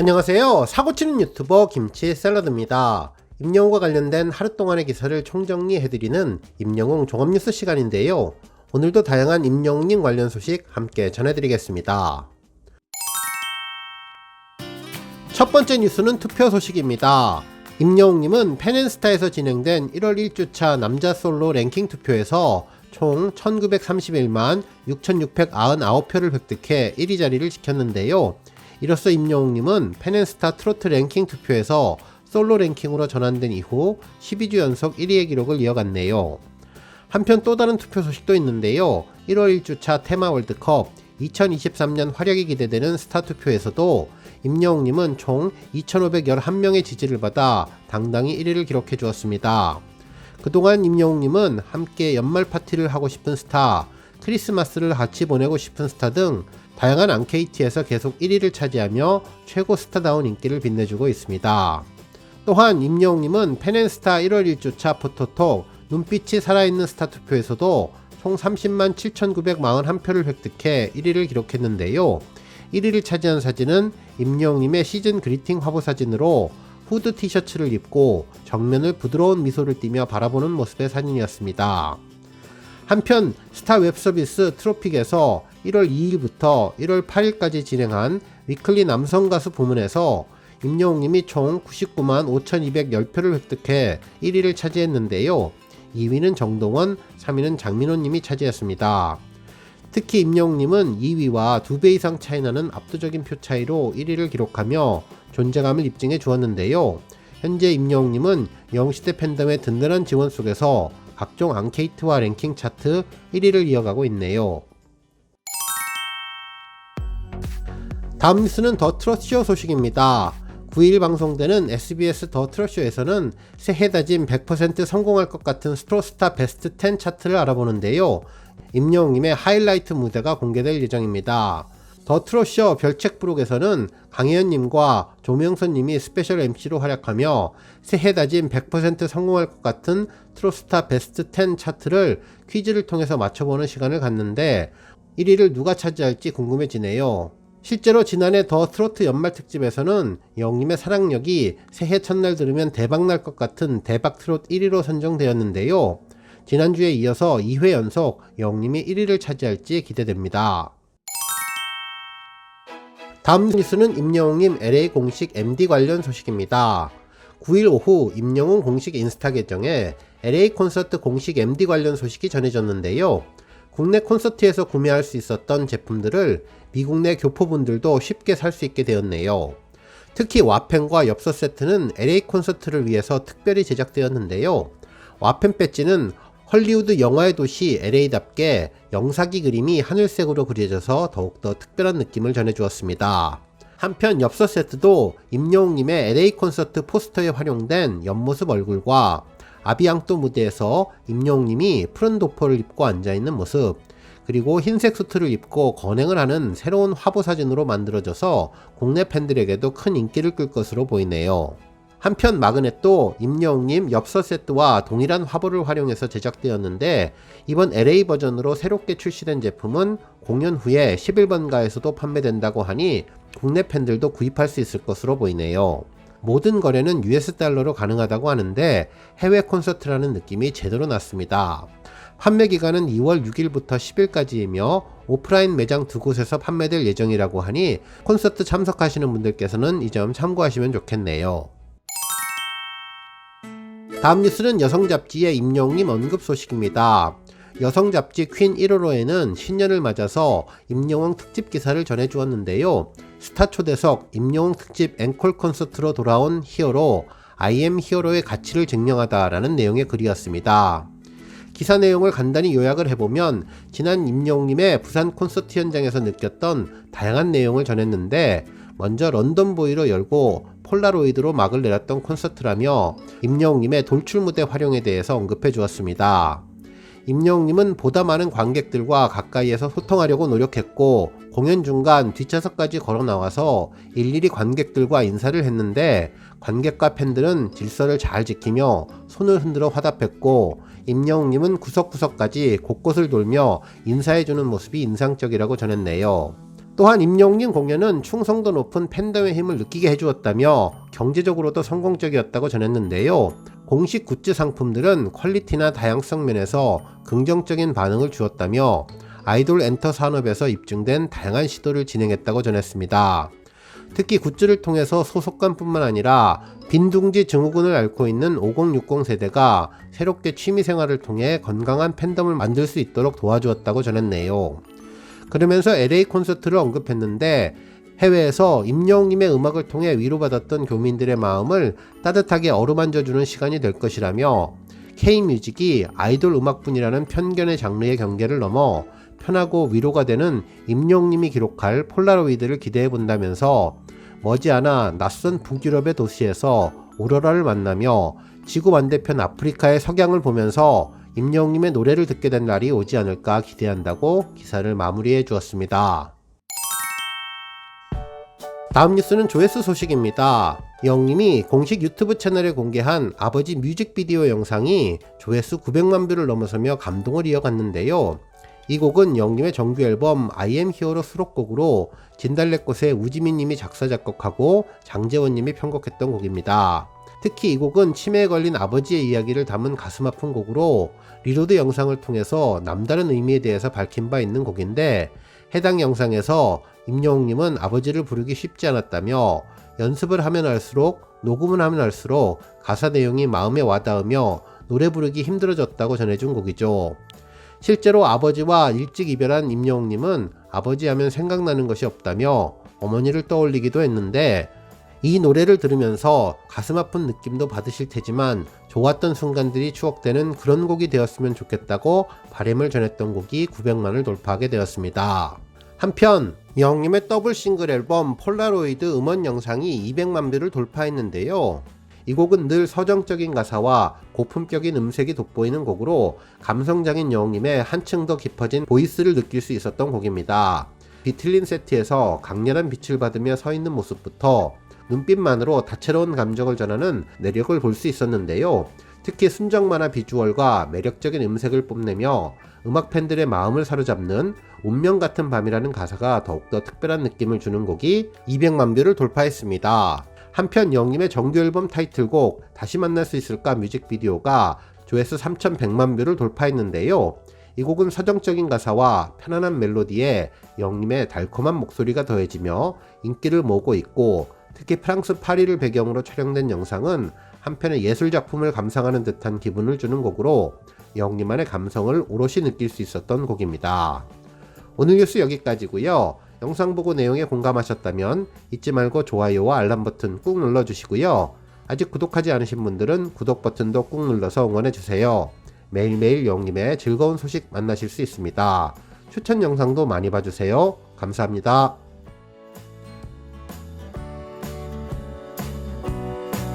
안녕하세요. 사고치는 유튜버 김치 샐러드입니다. 임영웅과 관련된 하루 동안의 기사를 총정리해드리는 임영웅 종합뉴스 시간인데요. 오늘도 다양한 임영웅님 관련 소식 함께 전해드리겠습니다. 첫 번째 뉴스는 투표 소식입니다. 임영웅님은 펜앤스타에서 진행된 1월 1주차 남자 솔로 랭킹 투표에서 총 1931만 6699표를 획득해 1위 자리를 지켰는데요. 이로써 임영웅님은 펜앤스타 트로트 랭킹 투표에서 솔로 랭킹으로 전환된 이후 12주 연속 1위의 기록을 이어갔네요. 한편 또 다른 투표 소식도 있는데요. 1월 1주차 테마 월드컵 2023년 활약이 기대되는 스타 투표에서도 임영웅님은 총 2,511명의 지지를 받아 당당히 1위를 기록해 주었습니다. 그동안 임영웅님은 함께 연말 파티를 하고 싶은 스타, 크리스마스를 같이 보내고 싶은 스타 등 다양한 앙케이트에서 계속 1위를 차지하며 최고 스타다운 인기를 빛내주고 있습니다. 또한 임영웅님은 펜앤스타 1월 1주차 포토톡 눈빛이 살아있는 스타 투표에서도 총 30만 7,941표를 획득해 1위를 기록했는데요. 1위를 차지한 사진은 임영웅님의 시즌 그리팅 화보 사진으로 후드 티셔츠를 입고 정면을 부드러운 미소를 띠며 바라보는 모습의 사진이었습니다. 한편 스타 웹서비스 트로픽에서 1월 2일부터 1월 8일까지 진행한 위클리 남성 가수 부문에서 임영웅님이 총 99만 5,210표를 획득해 1위를 차지했는데요. 2위는 정동원, 3위는 장민호님이 차지했습니다. 특히 임영웅님은 2위와 2배 이상 차이나는 압도적인 표 차이로 1위를 기록하며 존재감을 입증해 주었는데요. 현재 임영웅님은 영시대 팬덤의 든든한 지원 속에서 각종 앙케이트와 랭킹 차트 1위를 이어가고 있네요. 다음 뉴스는 더 트롯쇼 소식입니다. 9일 방송되는 SBS 더 트롯쇼에서는 새해 다짐 100% 성공할 것 같은 스트로스타 베스트 10 차트를 알아보는데요. 임영웅님의 하이라이트 무대가 공개될 예정입니다. 더 트롯쇼 별책 부록에서는 강혜연님과 조명선님이 스페셜 MC로 활약하며 새해 다짐 100% 성공할 것 같은 트로스타 베스트 10 차트를 퀴즈를 통해서 맞춰보는 시간을 갖는데 1위를 누가 차지할지 궁금해지네요. 실제로 지난해 더 트로트 연말 특집에서는 영님의 사랑력이 새해 첫날 들으면 대박날 것 같은 대박 트롯 1위로 선정되었는데요. 지난주에 이어서 2회 연속 영님이 1위를 차지할지 기대됩니다. 다음 뉴스는 임영웅님 LA 공식 MD 관련 소식입니다. 9일 오후 임영웅 공식 인스타 계정에 LA 콘서트 공식 MD 관련 소식이 전해졌는데요. 국내 콘서트에서 구매할 수 있었던 제품들을 미국 내 교포분들도 쉽게 살 수 있게 되었네요. 특히 와펜과 엽서 세트는 LA 콘서트를 위해서 특별히 제작되었는데요. 와펜 배지는 헐리우드 영화의 도시 LA답게 영사기 그림이 하늘색으로 그려져서 더욱더 특별한 느낌을 전해주었습니다. 한편 엽서 세트도 임영웅님의 LA 콘서트 포스터에 활용된 옆모습 얼굴과 아비앙또 무대에서 임영웅님이 푸른 도포를 입고 앉아있는 모습, 그리고 흰색 수트를 입고 건행을 하는 새로운 화보 사진으로 만들어져서 국내 팬들에게도 큰 인기를 끌 것으로 보이네요. 한편 마그넷도 임영웅님 엽서 세트와 동일한 화보를 활용해서 제작되었는데 이번 LA 버전으로 새롭게 출시된 제품은 공연 후에 11번가에서도 판매된다고 하니 국내 팬들도 구입할 수 있을 것으로 보이네요. 모든 거래는 US 달러로 가능하다고 하는데 해외 콘서트라는 느낌이 제대로 났습니다. 판매 기간은 2월 6일부터 10일까지이며 오프라인 매장 두 곳에서 판매될 예정이라고 하니 콘서트 참석하시는 분들께서는 이 점 참고하시면 좋겠네요. 다음 뉴스는 여성 잡지의 임영웅님 언급 소식입니다. 여성 잡지 퀸 1호로에는 신년을 맞아서 임영웅 특집 기사를 전해주었는데요. 스타 초대석 임영웅 특집 앵콜 콘서트로 돌아온 히어로 I am 히어로의 가치를 증명하다라는 내용의 글이었습니다. 기사 내용을 간단히 요약을 해보면 지난 임영웅님의 부산 콘서트 현장에서 느꼈던 다양한 내용을 전했는데 먼저 런던 보이로 열고 폴라로이드로 막을 내렸던 콘서트라며 임영웅님의 돌출 무대 활용에 대해서 언급해 주었습니다. 임영웅님은 보다 많은 관객들과 가까이에서 소통하려고 노력했고 공연 중간 뒷좌석까지 걸어 나와서 일일이 관객들과 인사를 했는데 관객과 팬들은 질서를 잘 지키며 손을 흔들어 화답했고 임영웅님은 구석구석까지 곳곳을 돌며 인사해주는 모습이 인상적이라고 전했네요. 또한 임영웅 공연은 충성도 높은 팬덤의 힘을 느끼게 해주었다며 경제적으로도 성공적이었다고 전했는데요. 공식 굿즈 상품들은 퀄리티나 다양성 면에서 긍정적인 반응을 주었다며 아이돌 엔터 산업에서 입증된 다양한 시도를 진행했다고 전했습니다. 특히 굿즈를 통해서 소속감뿐만 아니라 빈둥지 증후군을 앓고 있는 5060 세대가 새롭게 취미 생활을 통해 건강한 팬덤을 만들 수 있도록 도와주었다고 전했네요. 그러면서 LA 콘서트를 언급했는데 해외에서 임영웅님의 음악을 통해 위로받았던 교민들의 마음을 따뜻하게 어루만져주는 시간이 될 것이라며 K뮤직이 아이돌 음악뿐이라는 편견의 장르의 경계를 넘어 편하고 위로가 되는 임영웅님이 기록할 폴라로이드를 기대해 본다면서 머지않아 낯선 북유럽의 도시에서 오로라를 만나며 지구 반대편 아프리카의 석양을 보면서 임영웅님의 노래를 듣게 된 날이 오지 않을까 기대한다고 기사를 마무리해 주었습니다. 다음 뉴스는 조회수 소식입니다. 영님이 공식 유튜브 채널에 공개한 아버지 뮤직비디오 영상이 조회수 900만 뷰를 넘어서며 감동을 이어갔는데요. 이 곡은 영님의 정규 앨범 I am Hero로 수록곡으로 진달래꽃의 우지민 님이 작사 작곡하고 장재원 님이 편곡했던 곡입니다. 특히 이 곡은 치매에 걸린 아버지의 이야기를 담은 가슴 아픈 곡으로 리로드 영상을 통해서 남다른 의미에 대해서 밝힌 바 있는 곡인데 해당 영상에서 임영웅님은 아버지를 부르기 쉽지 않았다며 연습을 하면 할수록 녹음을 하면 할수록 가사 내용이 마음에 와닿으며 노래 부르기 힘들어졌다고 전해준 곡이죠. 실제로 아버지와 일찍 이별한 임영웅님은 아버지 하면 생각나는 것이 없다며 어머니를 떠올리기도 했는데 이 노래를 들으면서 가슴 아픈 느낌도 받으실 테지만 좋았던 순간들이 추억되는 그런 곡이 되었으면 좋겠다고 바램을 전했던 곡이 900만을 돌파하게 되었습니다. 한편 영님의 더블 싱글 앨범 폴라로이드 음원 영상이 200만 뷰를 돌파했는데요. 이 곡은 늘 서정적인 가사와 고품격인 음색이 돋보이는 곡으로 감성적인 영웅님의 한층 더 깊어진 보이스를 느낄 수 있었던 곡입니다. 비틀린 세트에서 강렬한 빛을 받으며 서 있는 모습부터 눈빛만으로 다채로운 감정을 전하는 내력을 볼 수 있었는데요. 특히 순정 만화 비주얼과 매력적인 음색을 뽐내며 음악 팬들의 마음을 사로잡는 운명 같은 밤이라는 가사가 더욱더 특별한 느낌을 주는 곡이 200만 뷰를 돌파했습니다. 한편 영님의 정규 앨범 타이틀곡 다시 만날 수 있을까 뮤직비디오가 조회수 3,100만 뷰를 돌파했는데요. 이 곡은 서정적인 가사와 편안한 멜로디에 영님의 달콤한 목소리가 더해지며 인기를 모으고 있고 특히 프랑스 파리를 배경으로 촬영된 영상은 한편의 예술 작품을 감상하는 듯한 기분을 주는 곡으로 영님만의 감성을 오롯이 느낄 수 있었던 곡입니다. 오늘 뉴스 여기까지고요. 영상 보고 내용에 공감하셨다면 잊지 말고 좋아요와 알람 버튼 꾹 눌러주시고요. 아직 구독하지 않으신 분들은 구독 버튼도 꾹 눌러서 응원해주세요. 매일매일 영님의 즐거운 소식 만나실 수 있습니다. 추천 영상도 많이 봐주세요. 감사합니다.